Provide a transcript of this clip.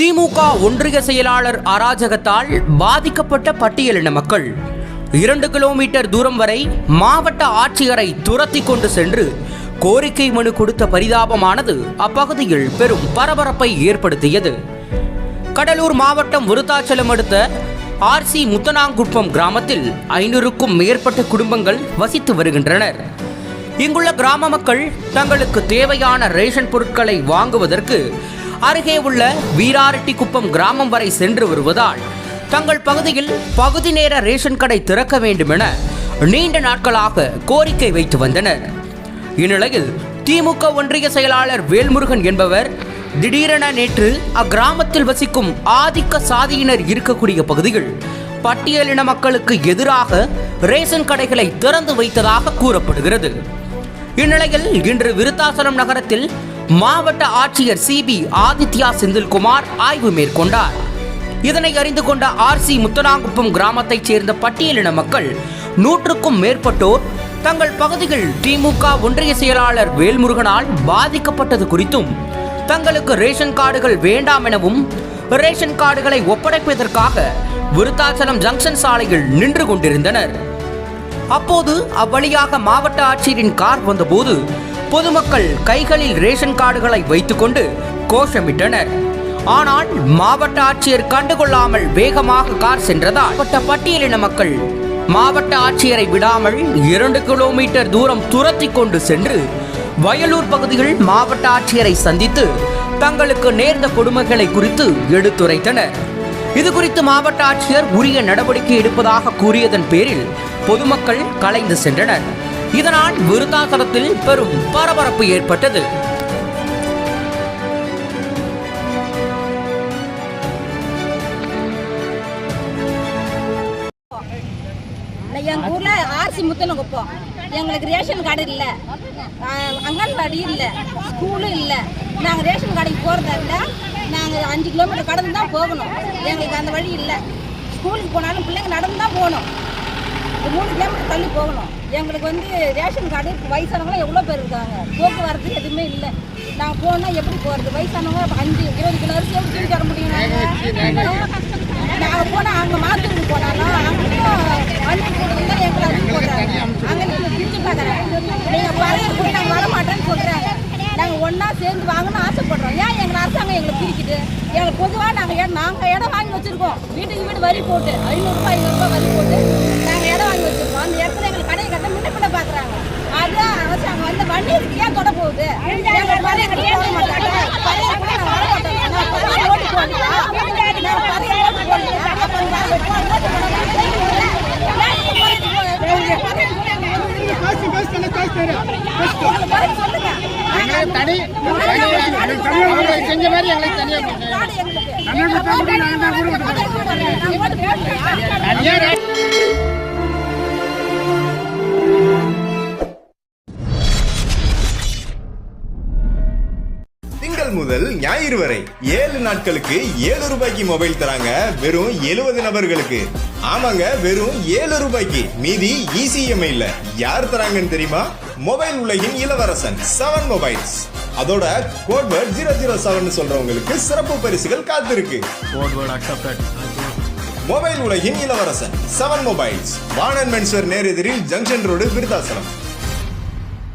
திமுக ஒன்றிய செயலாளர் அராஜகத்தால் பாதிக்கப்பட்ட பட்டியலின மக்கள். இரண்டு கிலோமீட்டர் தூரம் வரை மாவட்ட ஆட்சியரை துரத்தி கொண்டு சென்று கோரிக்கை மனு கொடுத்த பரிதாபமானது அப்பகுதியில் பெரும் பரபரப்பை ஏற்படுத்தியது. கடலூர் மாவட்டம் விருத்தாச்சலம் அடுத்த ஆர்சி முத்தனாங்குப்பம் கிராமத்தில் ஐநூறுக்கும் மேற்பட்ட குடும்பங்கள் வசித்து வருகின்றனர். இங்குள்ள கிராம மக்கள் தங்களுக்கு தேவையான ரேஷன் பொருட்களை வாங்குவதற்கு அருகே உள்ள வீராரெட்டிக்குப்பம் கிராமம் வரை சென்று வருவதால் தங்கள் பகுதியில் பகுதி நேர ரேஷன் கடை திறக்க வேண்டும் என நீண்ட நாட்களாக கோரிக்கை வைத்து வந்தனர். இந்நிலையில் திமுக ஒன்றிய செயலாளர் வேல்முருகன் என்பவர் திடீரென நேற்று அக்கிராமத்தில் வசிக்கும் ஆதிக்க சாதியினர் இருக்கக்கூடிய பகுதியில் பட்டியலின மக்களுக்கு எதிராக ரேஷன் கடைகளை திறந்து வைத்ததாக கூறப்படுகிறது. இந்நிலையில் இன்று விருத்தாசலம் நகரத்தில் மாவட்ட ஆட்சியர் சிபி ஆதித்யா செந்தில்குமார் ஆய்வு மேற்கொண்டார். இதனை அறிந்து கொண்ட ஆர் சி முத்தனாங்குப்பம் கிராமத்தைச் சேர்ந்த பட்டியலின மக்கள் நூற்றுக்கும் மேற்பட்டோர் தங்கள் பகுதியில் திமுக ஒன்றிய செயலாளர் வேல்முருகனால் பாதிக்கப்பட்டது குறித்தும் தங்களுக்கு ரேஷன் கார்டுகள் வேண்டாம் எனவும் ரேஷன் கார்டுகளை ஒப்படைப்பதற்காக விருத்தாச்சலம் ஜங்ஷன் சாலையில் நின்று கொண்டிருந்தனர். அப்போது அவ்வழியாக மாவட்ட ஆட்சியரின் கார் வந்தபோது பொதுமக்கள் கைகளில் ரேஷன் கார்டுகளை வைத்துக்கொண்டு கோஷமிட்டனர். ஆனால் மாவட்ட ஆட்சியர் கண்டுகொள்ளாமல் வேகமாக கார் சென்றதால் பட்ட பட்டியலின மக்கள் மாவட்ட ஆட்சியரை விடாமல் இரண்டு கிலோமீட்டர் தூரம் துரத்தி கொண்டு சென்று வயலூர் பகுதியில் மாவட்ட ஆட்சியரை சந்தித்து தங்களுக்கு நேர்ந்த கொடுமைகளை குறித்து எடுத்துரைத்தனர். இது குறித்து மாவட்ட ஆட்சியர் உரிய நடவடிக்கை எடுப்பதாக கூறியதன் பேரில் பொதுமக்கள் கலைந்து சென்றனர். இதனால் விருத்தாசலத்தில் பெரும் பரபரப்பு ஏற்பட்டது. எங்கள் ஊரில் ஆர்சி முத்தனகுப்போம் எங்களுக்கு ரேஷன் கார்டு இல்லை. அங்கன்வாடி இல்லை. ஸ்கூலும் இல்லை. நாங்கள் ரேஷன் கடைக்கு போகிறதா இருந்தால் நாங்கள் அஞ்சு கிலோமீட்டர் கடந்து தான் போகணும். எங்களுக்கு அந்த வழி இல்லை. ஸ்கூலுக்கு போனாலும் பிள்ளைங்க நடந்து தான் போகணும். மூணு கிலோமீட்டர் தள்ளி போகணும். எங்களுக்கு வந்து ரேஷன் கார்டு வயசானவங்களாம் எவ்வளோ பேர் இருக்காங்க? போக்குவரத்து எதுவுமே இல்லை. நாங்கள் போனால் எப்படி போகிறது வயசானவங்க அஞ்சு இருபது கிலோ அரிசி எப்படி தூக்கி தர முடியும் நாங்கள் போனால் அங்கே மாத்தூருக்கு போனாலும் அங்கேயும் போடுறது தான் எங்களை அரிசி போடுறாங்க அங்கே நீங்கள் பிரிச்சு பார்க்குறாங்க நீங்கள் பறையர் கூட நாங்கள் வர மாட்டேன்னு சொல்கிறாங்க நாங்கள் ஒன்றா சேர்ந்து வாங்கணும்னு ஆசைப்படுறோம். ஏன் எங்களை அரசாங்கம் எங்களை பிரிக்குது? எங்களுக்கு பொதுவாக நாங்கள் இடம் நாங்கள் இடம் வாங்கி வச்சுருக்கோம். வீட்டுக்கு வீடு வரி போட்டு ஐநூறுரூபா ஐநூறுரூபா வரி போட்டு வாங்கி வச்சுருக்கோம் அந்த இடத்துல எங்களுக்கு கடையை கட்ட முன்ன பின்ன பார்க்குறாங்க அது அரசாங்கம் வந்து வண்டி இருக்கு ஏன் தொட போகுது எங்களுக்கு பறைய கட்டி போட மாட்டாங்க பறைய கூட வர ஓட்டு ஓட்டு அப்போ திங்கள் முதல் ஞாயிறு வரை ஏழு நாட்களுக்கு ஏழு ரூபாய்க்கு மொபைல் தராங்க வெறும் எழுபது நபர்களுக்கு. ஆமாங்க வெறும் ஏழு ரூபாய்க்கு. மீதி இசிஎம்ஐ இல்ல. யார் தராங்கன்னு தெரியுமா? மொபைல் உலகின் இளவரசன் செவன் மொபைல்ஸ் அதோட code word zero zero seven சொல்றவங்களுக்கு சிறப்பு பரிசுகள் காத்திருக்கு. மொபைல் உலகின் இளவரசன் செவன் மொபைல்ஸ் வாணன் மென்ஸ்வர் நேர் எதிரில் ஜங்ஷன் ரோடு விருதாசலம்.